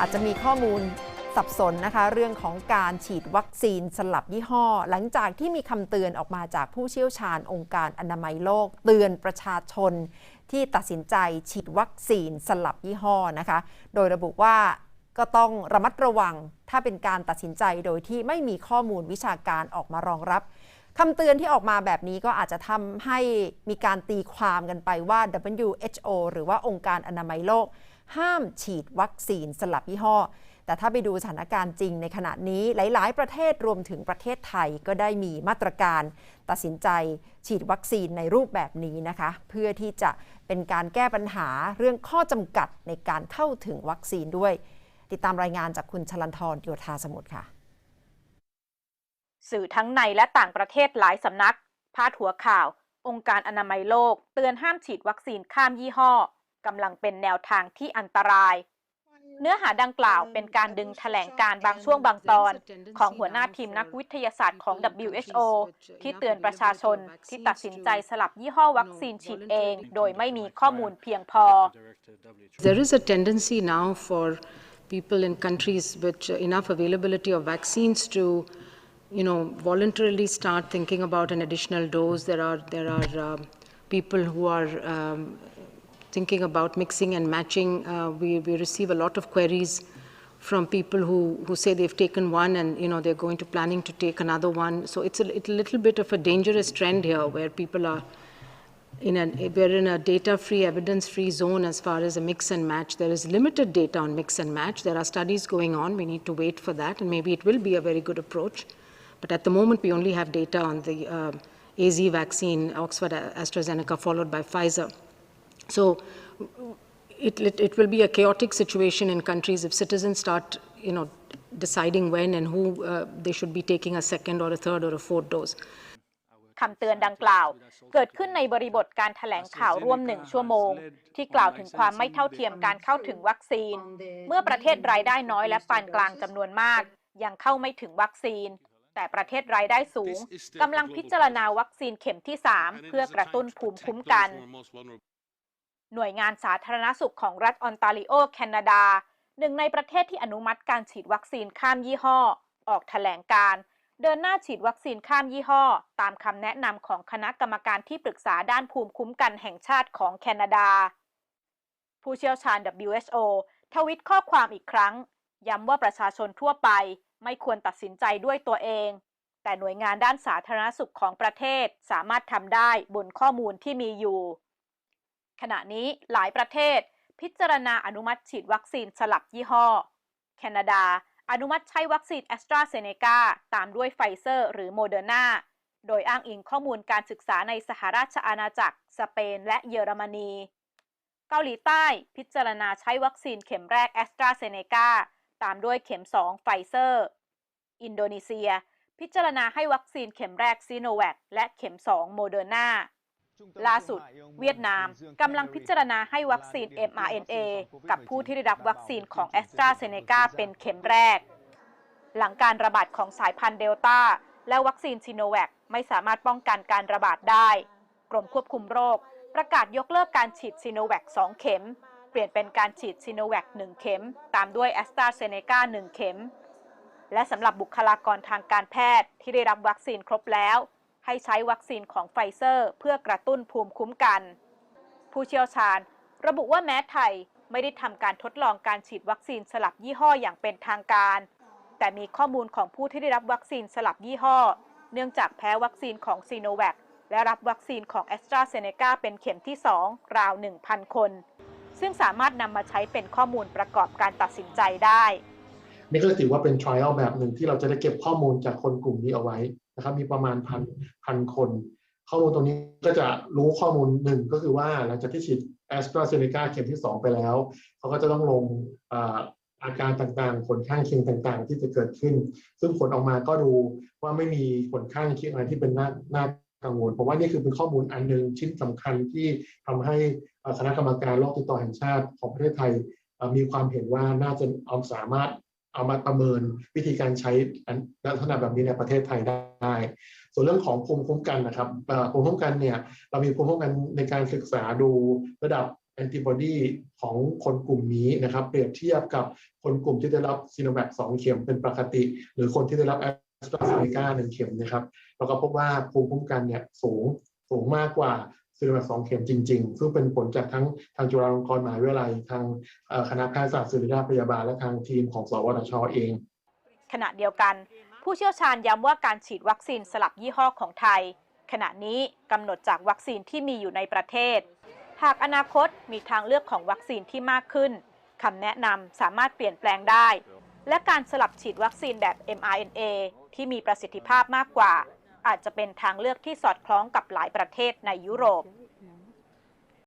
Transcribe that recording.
อาจจะมีข้อมูลสับสนนะคะ เรื่องของการฉีดวัคซีนสลับยี่ห้อ หลังจากที่มีคำเตือนออกมาจากผู้เชี่ยวชาญองค์การอนามัยโลก เตือนประชาชน ที่ตัดสินใจฉีดวัคซีนสลับยี่ห้อนะคะ โดยระบุว่าก็ต้องระมัดระวังถ้าเป็นการตัดสินใจโดยที่ไม่มีข้อมูลวิชาการออกมารองรับคำเตือนที่ออกมาแบบนี้ก็อาจจะทำให้มีการตีความกันไปว่า WHO หรือว่าองค์การอนามัยโลก ห้ามฉีดวัคซีนสลับยี่ห้อ แต่ถ้าไปดูสถานการณ์จริงในขณะนี้หลาย ๆ ประเทศรวมถึงประเทศไทยก็ได้มีมาตรการ ตัดสินใจฉีดวัคซีนในรูปแบบนี้นะคะ เพื่อที่จะเป็นการแก้ปัญหาเรื่องข้อจำกัดในการเข้าถึงวัคซีนด้วย ติดตามรายงานจากคุณชลันทรโยธาสมุทรค่ะ สื่อทั้งในและต่างประเทศหลายสำนักพาดหัวข่าว องค์การอนามัยโลก เตือนห้ามฉีดวัคซีนข้ามยี่ห้อ กำลังเป็นแนวทางที่อันตราย เนื้อหาดังกล่าวเป็นการดึงแถลงการบางช่วงบางตอน ของหัวหน้าทีมนักวิทยาศาสตร์ของ WHO ที่เตือนประชาชนที่ตัดสินใจสลับยี่ห้อวัคซีนฉีดเอง โดยไม่มีข้อมูลเพียงพอ There is a tendency now for people in countries with enough availability of vaccines to, you know, voluntarily start thinking about an additional dose. There are there are um, people who are um, thinking about mixing and matching. Uh, we we receive a lot of queries from people who who say they've taken one and you know they're going to planning to take another one. So it's a, it's a little bit of a dangerous trend here where people are in a, we're in a data-free, evidence-free zone as far as a mix and match. There is limited data on mix and match. There are studies going on. We need to wait for that, and maybe it will be a very good approach. But at the moment, we only have data on the uh, AZ vaccine, Oxford AstraZeneca, followed by Pfizer. So it, it, it will be a chaotic situation in countries if citizens start, you know, deciding when and who uh, they should be taking a second or a third or a fourth dose. คำเตือนดังกล่าว เกิดขึ้นในบริบทการแถลงข่าวร่วมหนึ่งชั่วโมง ที่กล่าวถึงความไม่เท่าเทียมการเข้าถึงวัคซีน เมื่อประเทศรายได้น้อยและปานกลางจำนวนมาก ยังเข้าไม่ถึงวัคซีน แต่ประเทศรายได้สูงกำลังพิจารณาวัคซีนเข็มที่ 3 เพื่อกระตุ้นภูมิคุ้มกัน หน่วยงานสาธารณสุขของรัฐออนตาริโอแคนาดา หนึ่งในประเทศที่อนุมัติการฉีดวัคซีนข้ามยี่ห้อ ออกแถลงการ เดินหน้าฉีดวัคซีนข้ามยี่ห้อ ตามคำแนะนำของคณะกรรมการที่ปรึกษาด้านภูมิคุ้มกันแห่งชาติของแคนาดา ผู้เชี่ยวชาญ WHO ทวิตข้อความอีกครั้ง ย้ำว่าประชาชนทั่วไปไม่ควรตัดสินใจด้วยตัวเอง แต่หน่วยงานด้านสาธารณสุขของประเทศสามารถทำได้บนข้อมูลที่มีอยู่ ขณะนี้หลายประเทศ พิจารณาอนุมัติฉีดวัคซีนสลับยี่ห้อ แคนาดา อนุมัติใช้วัคซีนแอสตราเซเนกาตามด้วยไฟเซอร์ หรือโมเดอร์นาโดยอ้างอิงข้อมูลการศึกษาในสหราชอาณาจักร สเปน และเยอรมนี เกาหลีใต้พิจารณาใช้วัคซีนเข็มแรกแอสตราเซเนกาตามด้วยเข็ม 2 ไฟเซอร์ อินโดนีเซีย พิจารณาให้วัคซีนเข็มแรกซีโนแวคและเข็ม 2 โมเดอร์นา ล่าสุด เวียดนามกำลังพิจารณาให้วัคซีน mRNA กับผู้ที่ได้รับวัคซีนของ a s t r a z เซ e c a เป็นเข็มแรก หลังการระบาดของสายพันธุ์เดลต้าและวัคซีนซีโนแวคไม่สามารถป้องกันการระบาดได้ กรมควบคุมโรค ประกาศยกเลิกการฉีดซีโนแวค2เข็ม เปลี่ยนเป็นการฉีดซีโนแวค1เข็ม ตามด้วย a s t r a z เซ e c a 1เข็ม และสำหรับบุคลากรทางการแพทย์ที่ได้รับวัคซีนครบแล้ว ให้ใช้วัคซีนของไฟเซอร์ เพื่อกระตุ้นภูมิคุ้มกัน ผู้เชี่ยวชาญ ระบุว่าแม้ไทยไม่ได้ทำการทดลองการฉีดวัคซีนสลับยี่ห้ออย่างเป็นทางการ แต่มีข้อมูลของผู้ที่ได้รับวัคซีนสลับยี่ห้อ เนื่องจากแพ้วัคซีนของซีโนแวคและรับวัคซีนของแอสตราเซเนกาเป็นเข็มที่ 2 ราว 1,000 คน ซึ่งสามารถนำมาใช้เป็นข้อมูลประกอบการตัดสินใจได้ นี่ก็ถือว่าเป็น trial แบบหนึ่งที่เราจะได้เก็บข้อมูลจากคนกลุ่มนี้เอาไว้นะครับ มีประมาณพันพันคน ข้อมูลตรงนี้ก็จะรู้ข้อมูลหนึ่งก็คือว่าหลังจากที่ฉีด a s t r a z เซ e c a เข็มที่ 2 ไปแล้ว เขาก็จะต้องลงอาการต่างๆ ผลข้างเคียงต่างๆ ที่จะเกิดขึ้น ซึ่งผลออกมาก็ดูว่าไม่มีผลข้างเคียงอะไรที่เป็นน่าน่ากังวลผมว่านี่คือเป็นข้อมูลอันหนึ่งชิ้นสำคัญที่ทำให้คณะกรรมการโรคติดต่อแห่งชาติของประเทศไทย มีความเห็นว่าน่าจะเอาสามารถ เอามาประเมินวิธีการใช้ลักษณะแบบนี้ในประเทศไทยได้ ส่วนเรื่องของภูมิคุ้มกันนะครับภูมิคุ้มกันเนี่ยเรามีภูมิคุ้มกันในการศึกษาดูระดับแอนติบอดีของคนกลุ่มนี้นะครับ เปรียบเทียบกับคนกลุ่มที่ได้รับซีโนแวค2เข็มเป็นปกติ หรือคนที่ได้รับแอสตราเซเนกาหนึ่งเข็มนะครับเราก็พบว่าภูมิคุ้มกันเนี่ยสูงสูงมากกว่า ซีโนแวค2เข็มจริง ๆ ซึ่งเป็นผลจากทั้งทางจุฬาลงกรณ์มหาวิทยาลัย ทางคณะแพทยศาสตร์ศิริราชพยาบาลและทางทีมของสวทชเอง ขณะเดียวกัน ผู้เชี่ยวชาญย้ำว่าการฉีดวัคซีนสลับยี่ห้อของไทย ขณะนี้กำหนดจากวัคซีนที่มีอยู่ในประเทศ หากอนาคตมีทางเลือกของวัคซีนที่มากขึ้นคำแนะนำสามารถเปลี่ยนแปลงได้ และการสลับฉีดวัคซีนแบบ mRNA ที่มีประสิทธิภาพมากกว่า อาจจะเป็นทางเลือกที่สอดคล้องกับหลายประเทศในยุโรป